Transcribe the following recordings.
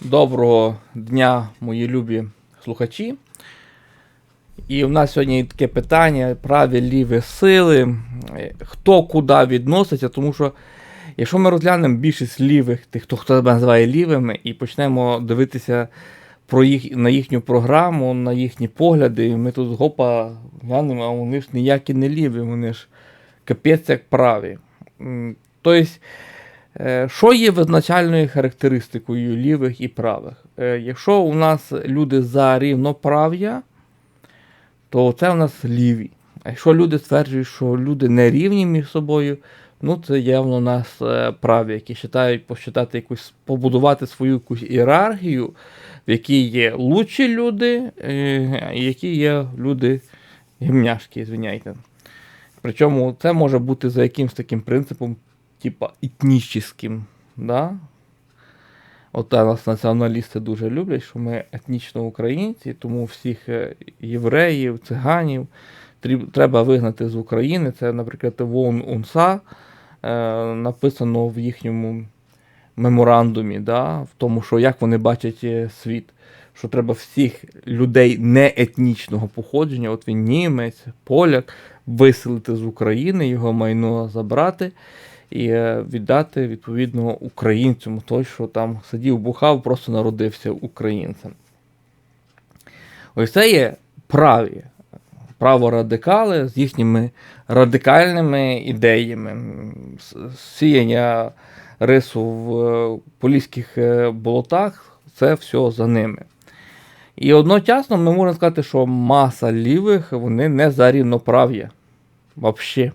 Доброго дня, мої любі слухачі. І в нас сьогодні таке питання: праві ліві сили, е, хто куди відноситься, тому що якщо ми розглянемо більшість лівих, тих, хто себе називає лівими, і почнемо дивитися про їх, на їхню програму, на їхні погляди, ми тут гопа глянемо, а вони ж ніякі не ліві, вони ж капець як праві. Тобто, Що є визначальною характеристикою лівих і правих? Е, Якщо у нас люди за рівноправ'я, то це у нас ліві. А якщо люди стверджують, що люди не рівні між собою, ну це явно у нас е, праві, які вважають посчитати якусь, побудувати свою якусь ієрархію, в якій є лучші люди, е, які є люди гімняшки, звиняйте. Причому це може бути за якимсь таким принципом, типа етнічним, да? От нас націоналісти дуже люблять, що ми етнічно українці, тому всіх е, євреїв, циганів треба вигнати з України. Це, наприклад, ВОН УНСА е, написано в їхньому меморандумі, да? в тому, що як вони бачать е, світ, що треба всіх людей не етнічного походження, от він німець, поляк, виселити з України, його майно забрати і е, віддати відповідно українцям, той, що там сидів, бухав, просто народився українцем. Ось це є праві, праворадикали з їхніми радикальними ідеями, сіяння рису в е, поліських е, болотах, це все за ними. І одночасно ми можемо сказати, що маса лівих вони не за рівноправ'я. Взагалі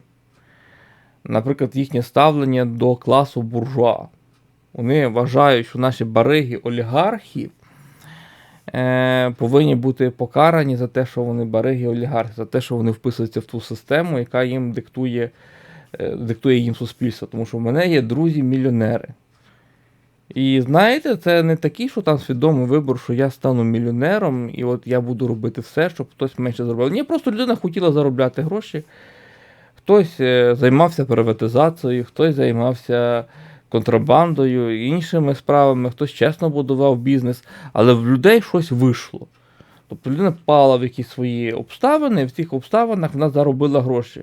наприклад, їхнє ставлення до класу буржуа. Вони вважають, що наші бариги олігархи е, повинні бути покарані за те, що вони бариги олігархи, за те, що вони вписуються в ту систему, яка їм диктує, е, диктує їм суспільство. Тому що в мене є друзі-мільйонери. І знаєте, це не такий, що там свідомий вибор, що я стану мільйонером, і от я буду робити все, щоб хтось менше заробляв. Ні, просто людина хотіла заробляти гроші. Хтось е, займався приватизацією, хтось займався контрабандою, іншими справами, хтось чесно будував бізнес, але в людей щось вийшло. Тобто людина впала в якісь свої обставини, і в цих обставинах вона заробила гроші.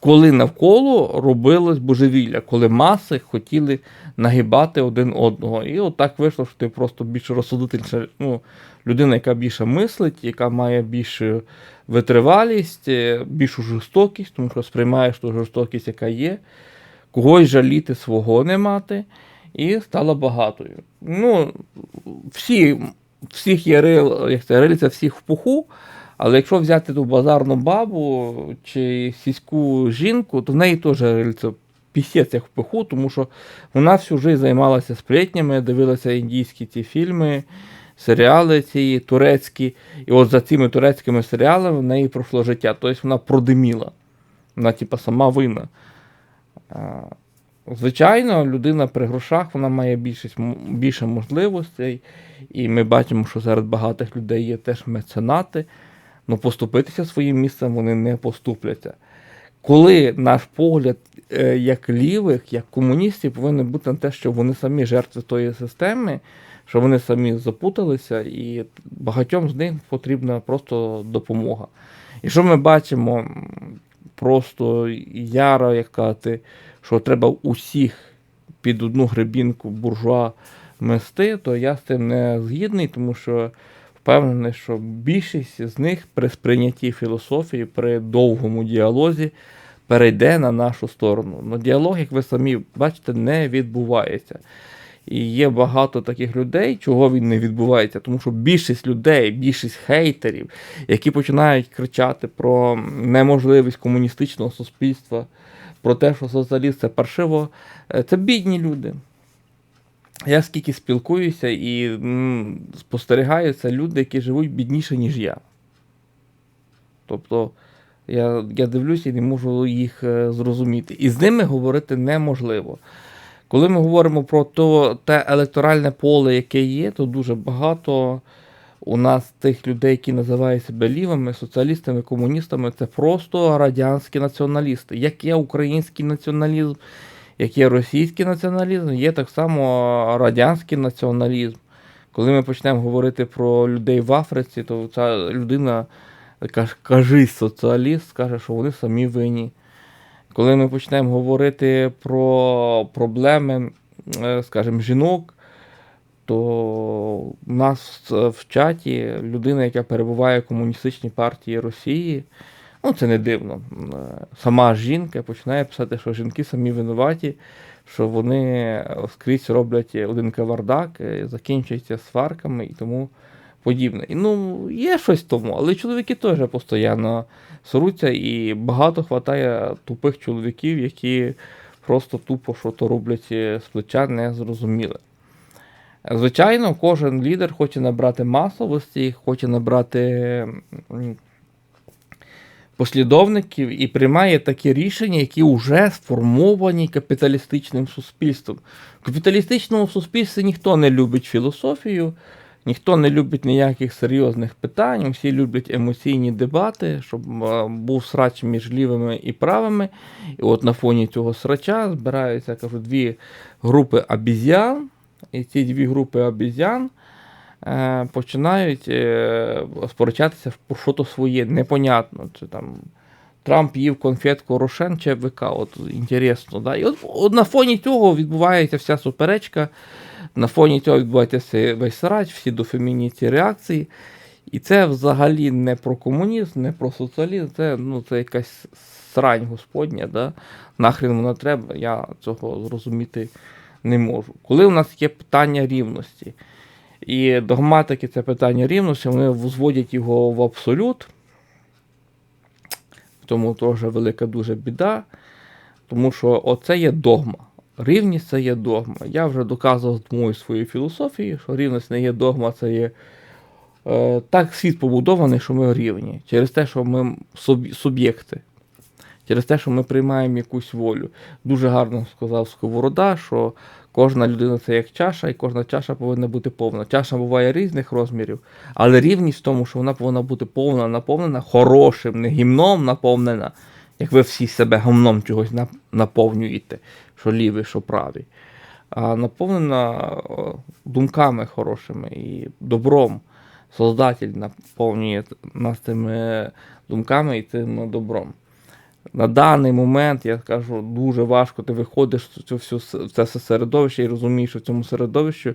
Коли навколо робилось божевілля, коли маси хотіли нагибати один одного. І от так вийшло, що ти просто більш розсудительніша ну, людина, яка більше мислить, яка має більшу витривалість, е, більшу жорстокість, тому що сприймаєш ту жорстокість, яка є, когось жаліти свого не мати, і стала багатою. Ну, всі, всіх є рил, як це, рильця всіх в пуху, але якщо взяти ту базарну бабу чи сільську жінку, то в неї теж рильце пісець як в пуху, тому що вона всю життя займалася сплетнями, дивилася індійські ці фільми, серіали ці турецькі. І от за цими турецькими серіалами в неї пройшло життя. Тобто вона продиміла. Вона, типа, сама винна. Звичайно, людина при грошах вона має більшість, більше можливостей, і ми бачимо, що серед багатих людей є теж меценати. Ну, поступитися своїм місцем вони не поступляться. Коли наш погляд е, як лівих, як комуністів, повинен бути на те, що вони самі жертви тої системи, що вони самі запуталися, і багатьом з них потрібна просто допомога. І що ми бачимо просто яро, як казати, що треба усіх під одну гребінку буржуа мести, то я з цим не згідний, тому що впевнений, що більшість з них при сприйнятті філософії, при довгому діалозі перейде на нашу сторону. Но діалог, як ви самі бачите, не відбувається. І є багато таких людей, чого він не відбувається, тому що більшість людей, більшість хейтерів, які починають кричати про неможливість комуністичного суспільства, про те, що соціаліст це паршиво, е, це бідні люди. Я скільки спілкуюся і спостерігаю, це люди, які живуть бідніше, ніж я. Тобто я, я дивлюся і не можу їх е, зрозуміти. І з ними говорити неможливо. Коли ми говоримо про то, те електоральне поле, яке є, то дуже багато у нас тих людей, які називають себе лівими, соціалістами, комуністами, це просто радянські націоналісти. Як є український націоналізм, як є російський націоналізм, є так само радянський націоналізм. Коли ми почнемо говорити про людей в Африці, то ця людина, каж- кажись соціаліст, скаже, що вони самі винні. Коли ми почнемо говорити про проблеми, е, скажімо, жінок, то у нас в- в чаті людина, яка перебуває в комуністичній партії Росії, ну це не дивно. е, Сама жінка починає писати, що жінки самі винуваті, що вони скрізь роблять один кавардак, е, закінчується сварками і тому подібне. І, ну, є щось в тому, але чоловіки теж постійно соруться, і багато хватає тупих чоловіків, які просто тупо що то роблять е, з плеча незрозуміле. Звичайно, кожен лідер хоче набрати масовості, хоче набрати послідовників і приймає такі рішення, які вже сформовані капіталістичним суспільством. В капіталістичному суспільстві ніхто не любить філософію, ніхто не любить ніяких серйозних питань, всі люблять емоційні дебати, щоб е, був срач між лівими і правими. І от на фоні цього срача збираються, кажу, дві групи обіз'ян, і ці дві групи обіз'ян е, починають е, сперечатися про що-то своє, непонятно. Чи там Трамп їв конфетку Рошен чи от інтересно. Да? І от, от на фоні цього відбувається вся суперечка, на фоні цього відбувається весь срач, всі дофемінні ці реакції. І це взагалі не про комунізм, не про соціалізм, це, ну, це якась срань господня, да? нахрен вона треба, я цього зрозуміти не можу. Коли у нас є питання рівності, і догматики це питання рівності, вони взводять його в абсолют. Тому теж велика дуже біда, тому що оце є догма. Рівність це є догма. Я вже доказував мою свою філософію, що рівність не є догма, це є е, так світ побудований, що ми рівні. Через те, що ми суб'єкти. Через те, що ми приймаємо якусь волю. Дуже гарно сказав Сковорода, що кожна людина це як чаша, і кожна чаша повинна бути повна. Чаша буває різних розмірів, але рівність в тому, що вона повинна бути повна, наповнена хорошим, не гімном наповнена, як ви всі себе гомном чогось наповнюєте, що лівий, що правий. А наповнена думками хорошими і добром. Создатель наповнює нас цими думками і цим добром. На даний момент, я скажу, дуже важко ти виходиш в цю всю це все середовище і розумієш, що в цьому середовищі,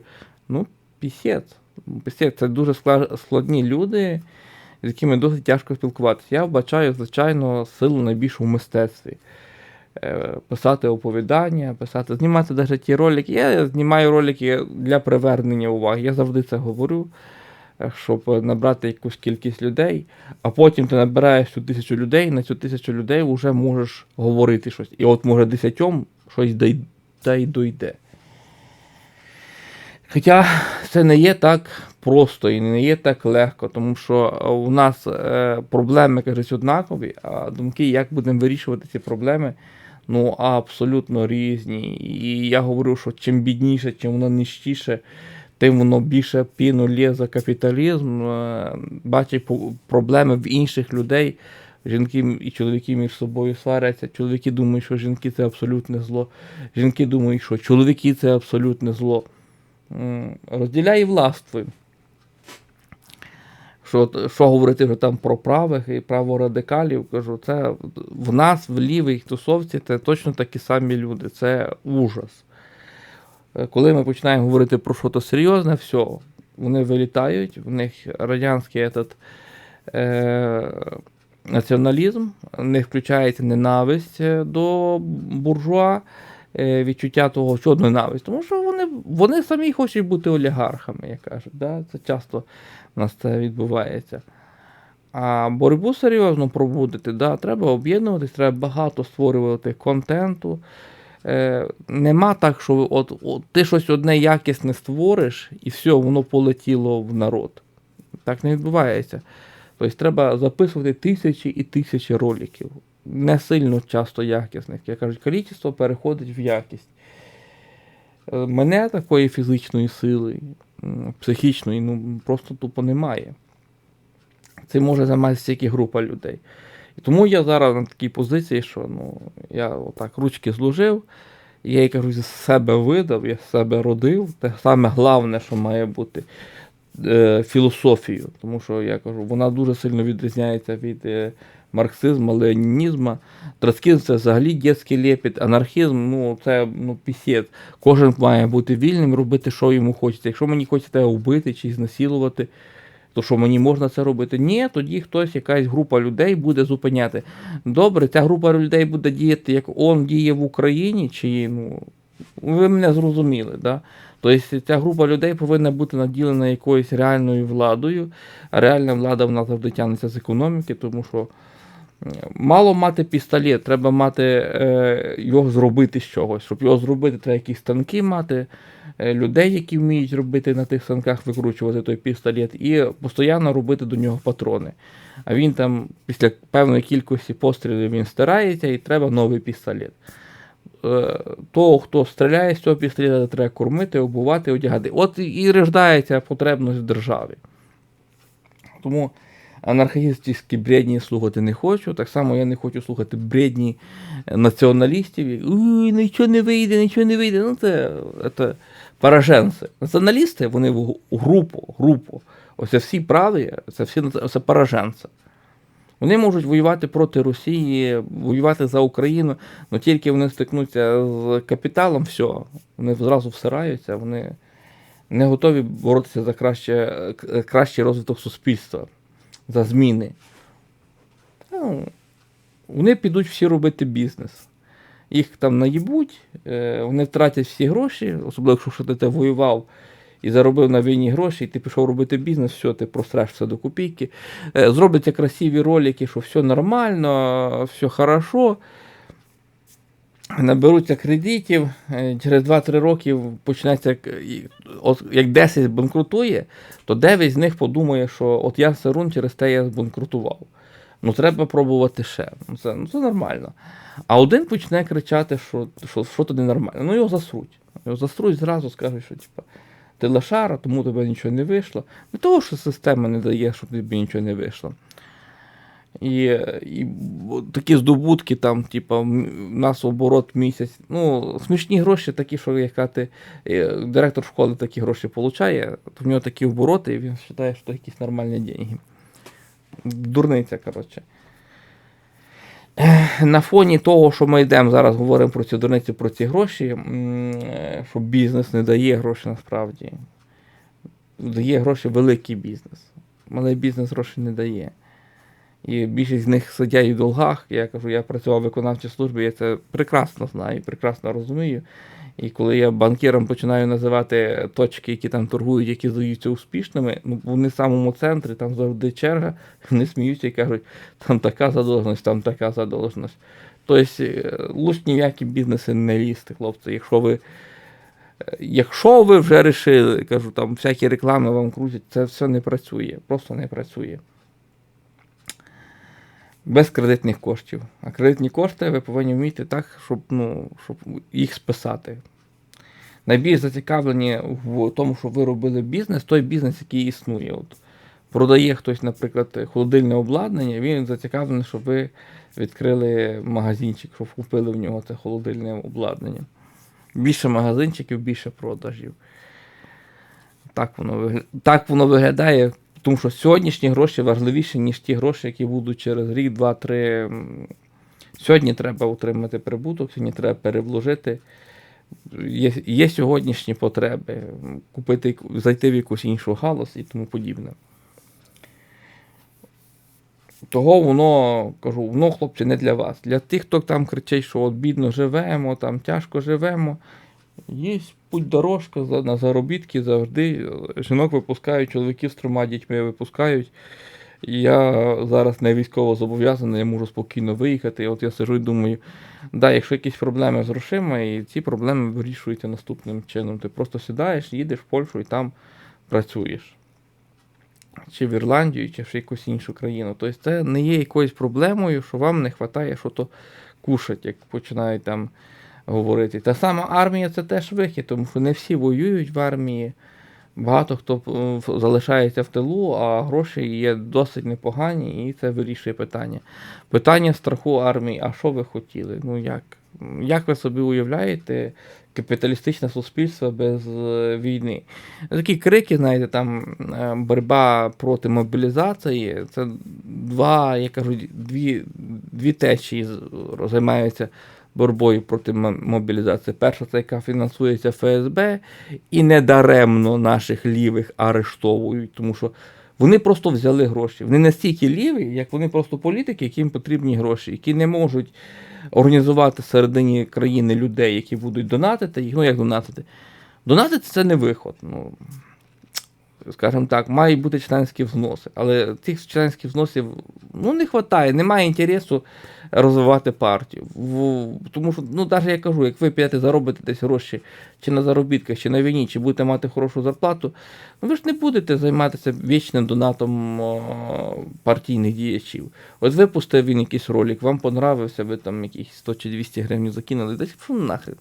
ну, пісець. Пісець, це дуже складні люди, з якими досить тяжко спілкуватися. Я вбачаю, звичайно, силу найбільшу в мистецтві. Е, Писати оповідання, писати, знімати навіть ті ролики. Я знімаю ролики для привернення уваги. Я завжди це говорю, щоб набрати якусь кількість людей, а потім ти набираєш цю тисячу людей, на цю тисячу людей вже можеш говорити щось. І от може десятьом щось дай- й дойде. Хоча це не є так просто і не є так легко, тому що е, у нас е, проблеми, кажуть, однакові, а думки, як будемо вирішувати ці проблеми, ну абсолютно різні. І я говорю, що чим бідніше, чим воно нижчіше, тим воно більше піну лє за капіталізм, е, бачить проблеми в інших людей. Жінки і чоловіки між собою сваряться. Чоловіки думають, що жінки це абсолютне зло. Жінки думають, що чоловіки це абсолютне зло. Розділяй властвуй. Що, що говорити вже там про правих і праворадикалів, кажу, це в нас, в лівій тусовці, це точно такі самі люди. Це ужас. Е, Коли ми починаємо говорити про щось серйозне, все, вони вилітають, в них радянський этот, е, націоналізм, в них включається ненависть е, до буржуа, е, відчуття того, що ненависть. Тому що вони, вони самі хочуть бути олігархами, як кажуть. Да? Це часто у нас це відбувається. А боротьбу серйозно проводити, да, треба об'єднуватись, треба багато створювати контенту. Е, нема так, що от, от ти щось одне якісне створиш, і все, воно полетіло в народ. Так не відбувається. Тобто треба записувати тисячі і тисячі роликів. Не сильно часто якісних. Я кажу, кількість переходить в якість. Е, Мене такої фізичної сили, психічної, ну просто тупо немає. Цим може займатися тільки група людей. Тому я зараз на такій позиції, що ну, я отак ручки зложив, Я їй кажу, з себе видав, я себе родив. Те саме головне, що має бути е, філософію. Тому що я кажу, вона дуже сильно відрізняється від е, марксизму, ленінізму. Троцкізм це взагалі дітський лепіт, анархізм, ну це ну, пісєць. Кожен має бути вільним, робити, що йому хочеться. Якщо мені хочеться тебе вбити чи знасилувати, то що мені можна це робити? Ні, тоді хтось, якась група людей буде зупиняти. Добре, ця група людей буде діяти, як он діє в Україні, чи ну, ви мене зрозуміли, да? Тобто ця група людей повинна бути наділена якоюсь реальною владою. А реальна влада вона завжди тягнеться з економіки, тому що мало мати пістолет, треба мати е, його зробити з чогось. Щоб його зробити, треба якісь станки мати, людей, які вміють робити на тих станках, викручувати той пістолет, і постійно робити до нього патрони. А він там після певної кількості пострілів він стирається і треба новий пістолет. Е, Того, хто стріляє з цього пістолета, треба кормити, обувати, одягати. От і- рождається потребність в державі. Тому анархістські бредні слухати не хочу. Так само я не хочу слухати бредні націоналістів. які, «Ой, нічого не вийде, нічого не вийде. Ну, це, це пораженці. Націоналісти, вони в групу, групу. Ось всі праві, це всі це пораженці. Вони можуть воювати проти Росії, воювати за Україну, але тільки вони стикнуться з капіталом, все, вони зразу всираються, вони не готові боротися за краще, кращий розвиток суспільства, за зміни. Ну, вони підуть всі робити бізнес. Їх там наїбуть, е, вони втратять всі гроші, особливо якщо ти воював і заробив на війні гроші, і ти пішов робити бізнес, все, ти простреш все до копійки. Е, Зробляться красиві ролики, що все нормально, все хорошо. Наберуться кредитів, е, через 2-3 роки почнеться, як 10 банкрутує, то 9 з них подумає, що от я Сарун через те я збанкрутував. Ну, треба пробувати ще. Ну, це, ну, це нормально. А один почне кричати, що, що, що то ненормально. Ну, його засруть. Його засруть зразу, скажуть, що типа, ти лошара, тому тебе нічого не вийшло. Не того, що система не дає, щоб тобі нічого не вийшло. І, і такі здобутки, там, типа, у нас оборот місяць. Ну, смішні гроші такі, що яка ти, е, директор школи такі гроші получає, то в нього такі обороти, і він вважає, що це якісь нормальні деньги. Дурниця, коротше. На фоні того, що ми йдемо зараз, говоримо про цю дурницю, про ці гроші, е, що бізнес не дає гроші насправді. Дає гроші великий бізнес. Малий бізнес гроші не дає. І більшість з них сидять в долгах. Я кажу, я працював в виконавчій службі, я це прекрасно знаю, прекрасно розумію. І коли я банкірам починаю називати точки, які там торгують, які здаються успішними, ну вони в самому центрі, там завжди черга, вони сміються і кажуть, там така задовженість, там така задовженість. Тобто, е, лучше ніякі бізнеси не лізти, хлопці. Якщо ви, е, якщо ви вже вирішили, кажу, там всякі реклами вам крутять, це все не працює, просто не працює. Без кредитних коштів. А кредитні кошти ви повинні вміти так, щоб, ну, щоб їх списати. Найбільш зацікавлені в тому, щоб ви робили бізнес, той бізнес, який існує. От продає хтось, наприклад, холодильне обладнання, він зацікавлений, щоб ви відкрили магазинчик, щоб купили в нього це холодильне обладнання. Більше магазинчиків, більше продажів. Так воно, так воно виглядає, тому що сьогоднішні гроші важливіші, ніж ті гроші, які будуть через рік, два, три. Сьогодні треба отримати прибуток, сьогодні треба перевложити. Є, є сьогоднішні потреби, купити, зайти в якусь іншу галузь і тому подібне. Того воно, кажу, воно, хлопці, не для вас. Для тих, хто там кричить, що от бідно живемо, там тяжко живемо. Є путь дорожка на заробітки завжди. Жінок випускають, чоловіків з трьома дітьми випускають. Я зараз не військово зобов'язаний, я можу спокійно виїхати. І от я сижу і думаю, да, якщо якісь проблеми з грошима, і ці проблеми вирішуються наступним чином. Ти просто сідаєш, їдеш в Польщу і там працюєш. Чи в Ірландію, чи в якусь іншу країну. Тобто це не є якоюсь проблемою, що вам не вистачає що то кушати, як починають там говорити. Та сама армія це теж вихід, тому що не всі воюють в армії. Багато хто е, залишається в тилу, а гроші є досить непогані, і це вирішує питання. Питання страху армії, а що ви хотіли? Ну як? Як ви собі уявляєте капіталістичне суспільство без е, війни? Такі крики, знаєте, там е, боротьба проти мобілізації, це два, я кажу, дві, дві течії займаються боротьбою проти мобілізації. Перша це яка фінансується ФСБ, і недаремно наших лівих арештовують, тому що вони просто взяли гроші. Вони настільки ліві, як вони просто політики, яким потрібні гроші, які не можуть організувати всередині країни людей, які будуть донатити їх. Ну як донатити? Донатити це не виход. Ну, скажімо так, мають бути членські взноси. Але цих членських взносів ну, не вистачає, немає інтересу розвивати партію. В, тому що, ну, навіть я кажу, як ви підете заробите десь гроші чи на заробітках, чи на війні, чи будете мати хорошу зарплату, ну ви ж не будете займатися вічним донатом о, партійних діячів. От випустив він якийсь ролик, вам понравився, ви там якісь 100 чи 200 гривень закинули, десь що нахрен?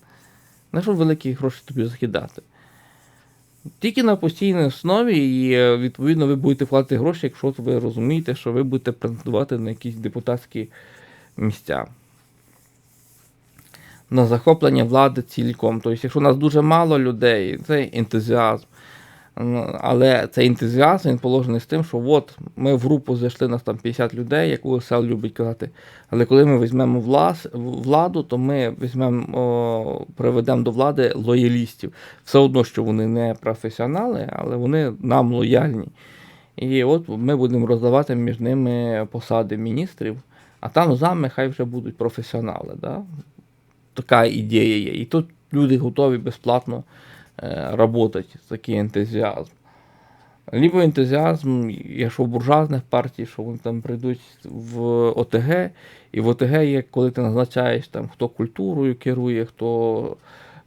На що великі гроші тобі закидати? Тільки на постійній основі, і е, відповідно ви будете платити гроші, якщо ви розумієте, що ви будете претендувати на якісь депутатські місця. На захоплення влади цілком. Тобто, якщо у нас дуже мало людей, це ентузіазм. Але цей ентузіазм він положений з тим, що от ми в групу зайшли, нас там 50 людей, як УСЛ любить казати. Але коли ми візьмемо влас, владу, то ми візьмемо, приведемо до влади лоялістів. Все одно, що вони не професіонали, але вони нам лояльні. І от ми будемо роздавати між ними посади міністрів, а там зами хай вже будуть професіонали. Да? Така ідея є. І тут люди готові безплатно е, працювати, такий ентузіазм. Либо ентузіазм, якщо в буржуазних партій, що вони там прийдуть в ОТГ, і в ОТГ є, коли ти назначаєш там, хто культурою керує, хто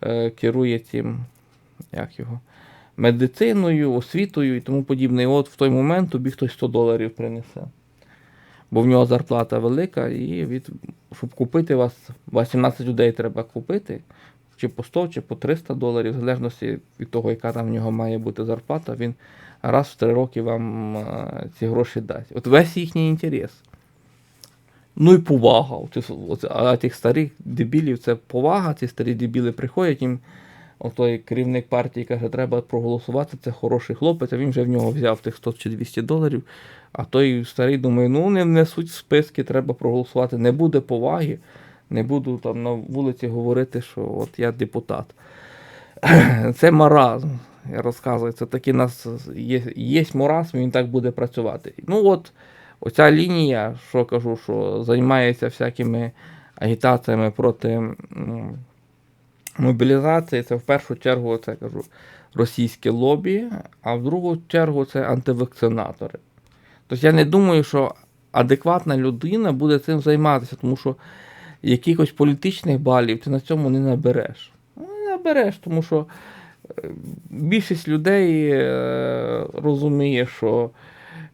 е, керує цим, як його, медициною, освітою і тому подібне. І от в той момент тобі хтось 100 доларів принесе. Бо в нього зарплата велика, і від, щоб купити вас, вас 17 людей треба купити, чи по 100, чи по 300 доларів, в залежності від того, яка там в нього має бути зарплата, він раз в 3 роки вам ці гроші дасть. От весь їхній інтерес. Ну і повага. А тих старих дебілів це повага, ці старі дебіли приходять їм. Отой керівник партії каже, треба проголосувати, це хороший хлопець, а він вже в нього взяв тих 100 чи 200 доларів. А той старий думає, ну не внесуть списки, треба проголосувати. Не буде поваги, не буду там на вулиці говорити, що от я депутат. Це маразм. Я розказую, це таки нас є, є маразм, він так буде працювати. Ну от оця лінія, що кажу, що займається всякими агітаціями проти м, мобілізації, це в першу чергу це кажу російське лобі, а в другу чергу це антивакцинатори. Тобто я не думаю, що адекватна людина буде цим займатися, тому що якихось політичних балів ти на цьому не набереш. Ну, Не набереш, тому що е, більшість людей е, розуміє, що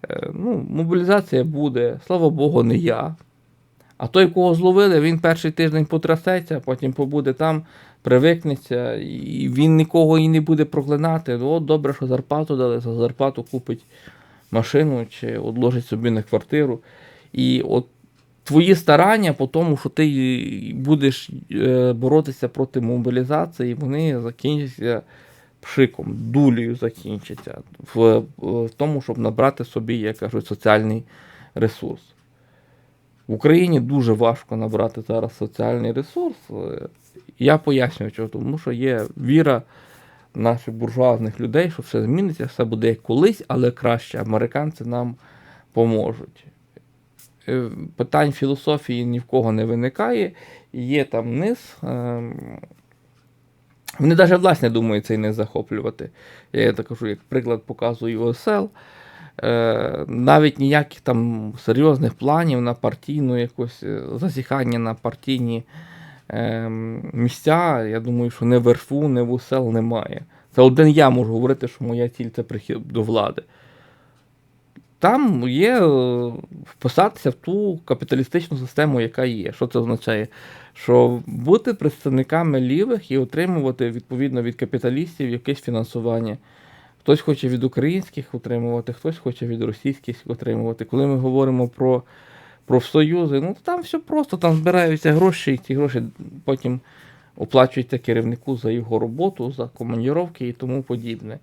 е, ну, мобілізація буде, слава Богу, не я. А той, кого зловили, він перший тиждень потрясеться, потім побуде там, привикнеться, і він нікого і не буде проклинати. Ну, От добре, що зарплату дали, за зарплату купить машину чи одложить собі на квартиру. І от твої старання по тому, що ти будеш е, боротися проти мобілізації, вони закінчаться пшиком, дулею закінчаться в, в тому, щоб набрати собі, як кажуть, соціальний ресурс. В Україні дуже важко набрати зараз соціальний ресурс. Я пояснюю, чого, тому що є віра наших буржуазних людей, що все зміниться, все буде як колись, але краще. Американці нам поможуть. Е, Питань філософії ні в кого не виникає. Є там низ. ем, Вони навіть власне думають цей не захоплювати. Я так кажу, як приклад показую ОСЛ. Е, навіть ніяких там серйозних планів на партійну якось е, зазіхання на партійні е, місця, я думаю, що не в РФУ, не в УСЛ немає. Це один я можу говорити, що моя ціль це прихід до влади. Там є е, вписатися в ту капіталістичну систему, яка є. Що це означає? Що бути представниками лівих і отримувати відповідно від капіталістів якесь фінансування. Хтось хоче від українських отримувати, хтось хоче від російських отримувати. Коли ми говоримо про профсоюзи, ну там все просто, там збираються гроші, і ці гроші потім оплачуються керівнику за його роботу, за командіровки і тому подібне.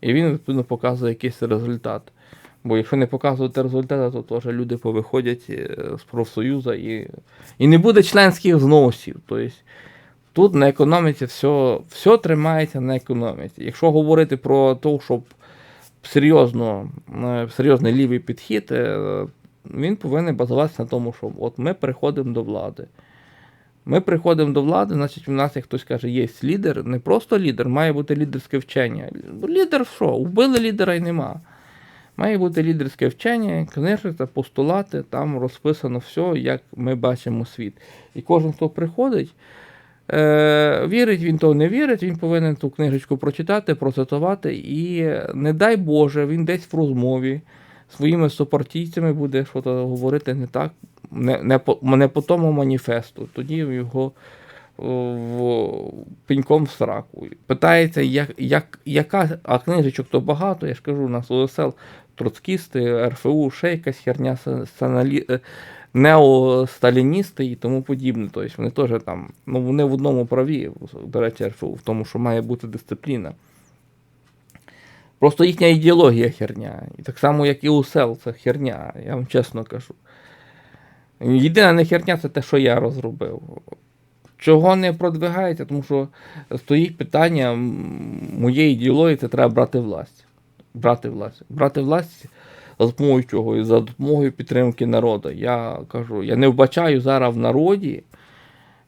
І він відповідно показує якийсь результат. Бо якщо не показувати результати, то теж люди повиходять е, з профсоюзу і, і не буде членських взносів. Тобто тут на економіці все, все тримається на економіці. Якщо говорити про те, щоб серйозно, е, серйозний лівий підхід, е, він повинен базуватися на тому, що от ми приходимо до влади. Ми приходимо до влади, значить, у нас, як хтось каже, є лідер, не просто лідер, має бути лідерське вчення. Лідер що? Вбили лідера і нема. Має бути лідерське вчення, книжка, постулати, там розписано все, як ми бачимо світ. І кожен, хто приходить, е, вірить він то не вірить, він повинен ту книжечку прочитати, процитувати, і не дай Боже, він десь в розмові своїми супартійцями буде щось говорити не так, не, не, по, не по тому маніфесту. Тоді його в, пеньком в сраку. Питається, як, як, яка, а книжечок то багато, я ж кажу, у нас ОСЛ троцкісти, РФУ, ще якась херня, саналі- е, неосталіністи і тому подібне. Тобто вони теж там, ну вони в одному праві, до речі, РФУ, в тому, що має бути дисципліна. Просто їхня ідеологія херня. І так само, як і УСЕЛ, це херня, я вам чесно кажу. Єдина не херня це те, що я розробив. Чого не продвигається, тому що стоїть питання моєї ідеології, це треба брати власть. Брати власть. Брати власть за допомогою чого? І За допомогою підтримки народу. Я кажу, я не вбачаю зараз в народі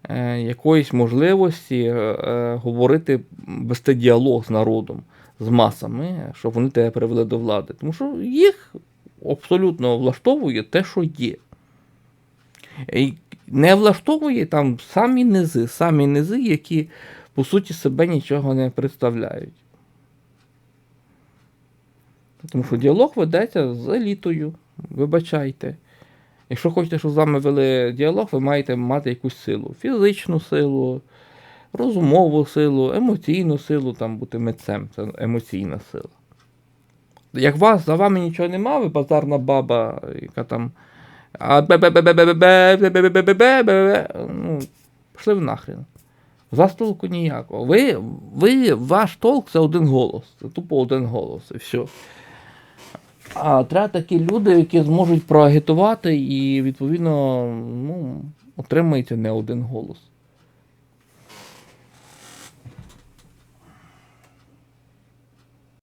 е, якоїсь можливості е, е, говорити, вести діалог з народом, з масами, щоб вони тебе привели до влади. Тому що їх абсолютно влаштовує те, що є. Не влаштовує там самі низи, самі низи, які по суті себе нічого не представляють. Тому що діалог ведеться з елітою. Вибачайте. Якщо хочете, щоб з вами вели діалог, ви маєте мати якусь силу. Фізичну силу, розумову силу, емоційну силу, там бути митцем, це емоційна сила. Як вас, за вами нічого нема, ви базарна баба, яка там. А ну, пішли в нахрен. Застолку ніякого. Ви, ви, Ваш толк це один голос. Це тупо один голос. і все. А треба такі люди, які зможуть проагітувати і, відповідно, ну, отримається не один голос.